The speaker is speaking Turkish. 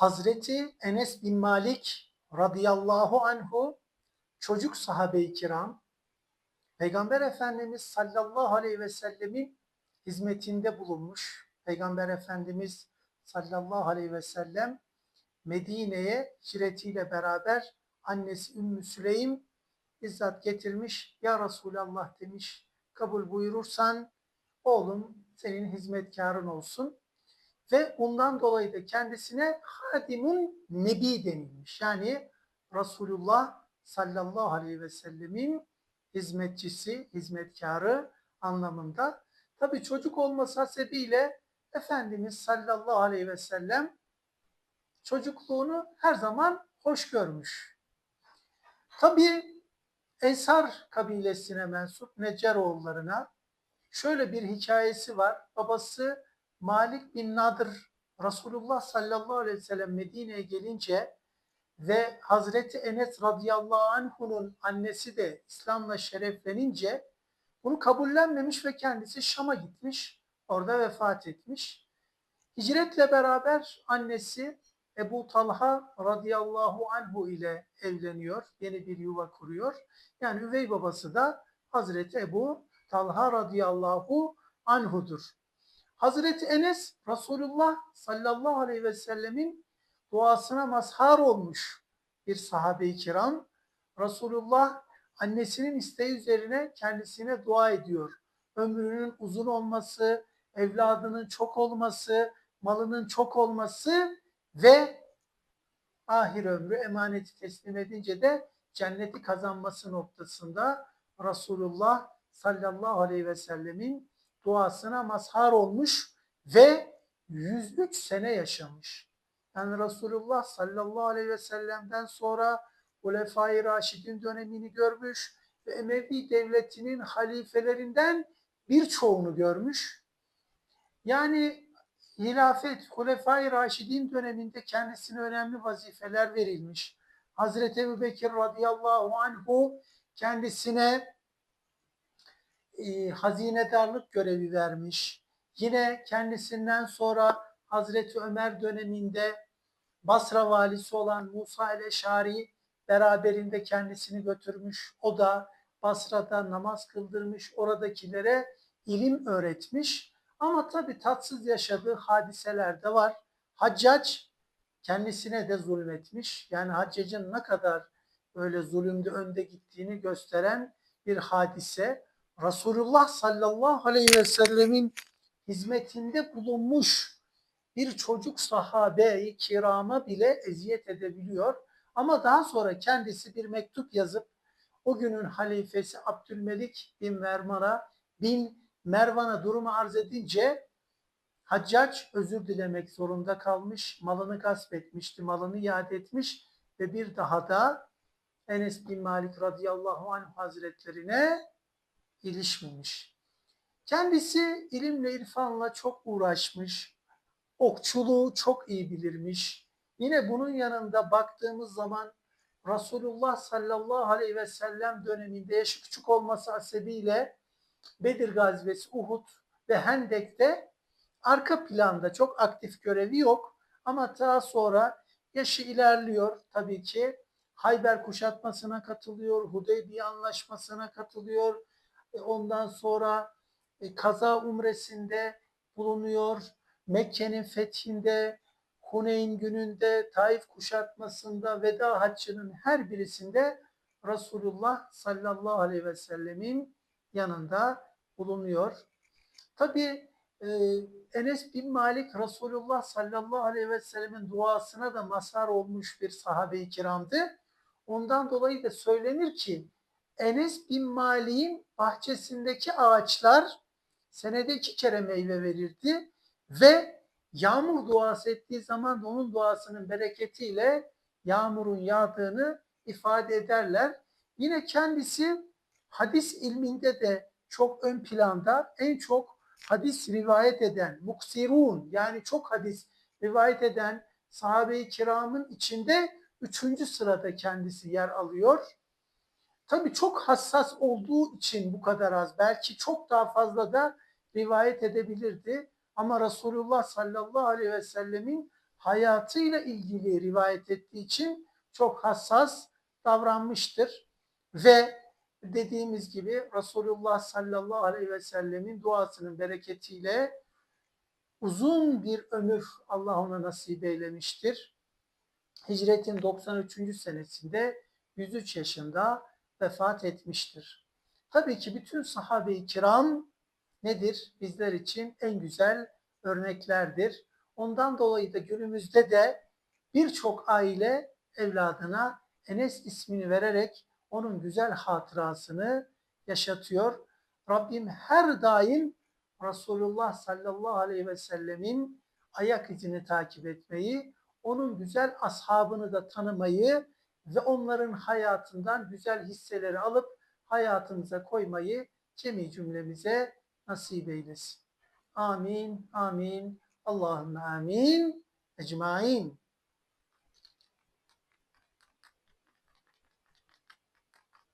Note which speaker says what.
Speaker 1: Hazreti Enes bin Malik radıyallahu anhu çocuk sahabe-i kiram Peygamber Efendimiz sallallahu aleyhi ve sellemin hizmetinde bulunmuş. Peygamber Efendimiz sallallahu aleyhi ve sellem Medine'ye hicretiyle beraber annesi Ümmü Süleym bizzat getirmiş. Ya Resulallah demiş kabul buyurursan oğlum senin hizmetkarın olsun. Ve ondan dolayı da kendisine Hadimun Nebi denilmiş. Yani Resulullah sallallahu aleyhi ve sellemin hizmetçisi, hizmetkarı anlamında. Tabi çocuk olması hasebiyle Efendimiz sallallahu aleyhi ve sellem çocukluğunu her zaman hoş görmüş. Tabi Ensar kabilesine mensup Neccaroğullarına şöyle bir hikayesi var. Babası Malik bin Nadir Resulullah sallallahu aleyhi ve sellem Medine'ye gelince ve Hazreti Enes radıyallahu anh'unun annesi de İslam'la şereflenince bunu kabullenmemiş ve kendisi Şam'a gitmiş. Orada vefat etmiş. Hicretle beraber annesi Ebu Talha radıyallahu anhu ile evleniyor. Yeni bir yuva kuruyor. Yani üvey babası da Hazreti Ebu Talha radıyallahu anhudur. Hazreti Enes Resulullah sallallahu aleyhi ve sellemin duasına mazhar olmuş bir sahabe-i kiram. Resulullah annesinin isteği üzerine kendisine dua ediyor. Ömrünün uzun olması, evladının çok olması, malının çok olması ve ahir ömrü emaneti teslim edince de cenneti kazanması noktasında Resulullah sallallahu aleyhi ve sellemin duasına mazhar olmuş ve 103 sene yaşamış. Yani Resulullah sallallahu aleyhi ve sellem'den sonra Ulefai Raşid'in dönemini görmüş ve Emevi devletinin halifelerinden birçoğunu görmüş. Yani hilafet Hulefai Raşid'in döneminde kendisine önemli vazifeler verilmiş. Hazreti Ebu Bekir radıyallahu anhu kendisine e, hazinedarlık görevi vermiş. Yine kendisinden sonra Hazreti Ömer döneminde Basra valisi olan Musa ile Şari beraberinde kendisini götürmüş. O da Basra'da namaz kıldırmış, oradakilere ilim öğretmiş. Ama tabii tatsız yaşadığı hadiseler de var. Haccac kendisine de zulmetmiş. Yani Haccac'ın ne kadar öyle zulümde önde gittiğini gösteren bir hadise. Resulullah sallallahu aleyhi ve sellemin hizmetinde bulunmuş bir çocuk sahabe-i kirama bile eziyet edebiliyor. Ama daha sonra kendisi bir mektup yazıp o günün halifesi Abdülmelik bin Mervan'a bin Mervan'a durumu arz edince Haccac özür dilemek zorunda kalmış, malını gasp etmişti, malını iade etmiş ve bir daha da Enes bin Malik radıyallahu anh hazretlerine ilişmemiş. Kendisi ilimle irfanla çok uğraşmış, okçuluğu çok iyi bilirmiş. Yine bunun yanında baktığımız zaman Resulullah sallallahu aleyhi ve sellem döneminde yaşı küçük olması hasebiyle Bedir gazvesi, Uhud ve Hendek'te arka planda çok aktif görevi yok. Ama daha sonra yaşı ilerliyor tabii ki. Hayber kuşatmasına katılıyor, Hudeybiye anlaşmasına katılıyor. E, ondan sonra e, kaza umresinde bulunuyor. Mekke'nin fethinde, Huneyn gününde, Taif kuşatmasında, veda haccının her birisinde Resulullah sallallahu aleyhi ve sellemin yanında bulunuyor. Tabi e, Enes bin Malik Resulullah sallallahu aleyhi ve sellemin duasına da mazhar olmuş bir sahabe-i kiramdı. Ondan dolayı da söylenir ki Enes bin Malik'in bahçesindeki ağaçlar senede iki kere meyve verirdi ve yağmur duası ettiği zaman da onun duasının bereketiyle yağmurun yağdığını ifade ederler. Yine kendisi hadis ilminde de çok ön planda en çok hadis rivayet eden, muksirun yani çok hadis rivayet eden sahabe-i kiramın içinde üçüncü sırada kendisi yer alıyor. Tabii çok hassas olduğu için bu kadar az. Belki çok daha fazla da rivayet edebilirdi. Ama Resulullah sallallahu aleyhi ve sellemin hayatıyla ilgili rivayet ettiği için çok hassas davranmıştır. Ve dediğimiz gibi Resulullah sallallahu aleyhi ve sellemin duasının bereketiyle uzun bir ömür Allah ona nasip eylemiştir. Hicretin 93. senesinde 103 yaşında vefat etmiştir. Tabii ki bütün sahabe-i kiram nedir? Bizler için en güzel örneklerdir. Ondan dolayı da günümüzde de birçok aile evladına Enes ismini vererek onun güzel hatırasını yaşatıyor. Rabbim her daim Resulullah sallallahu aleyhi ve sellemin ayak izini takip etmeyi, onun güzel ashabını da tanımayı ve onların hayatından güzel hisseleri alıp hayatımıza koymayı cemi cümlemize nasip eylesin. Amin, amin, Allahümme amin, ecmain.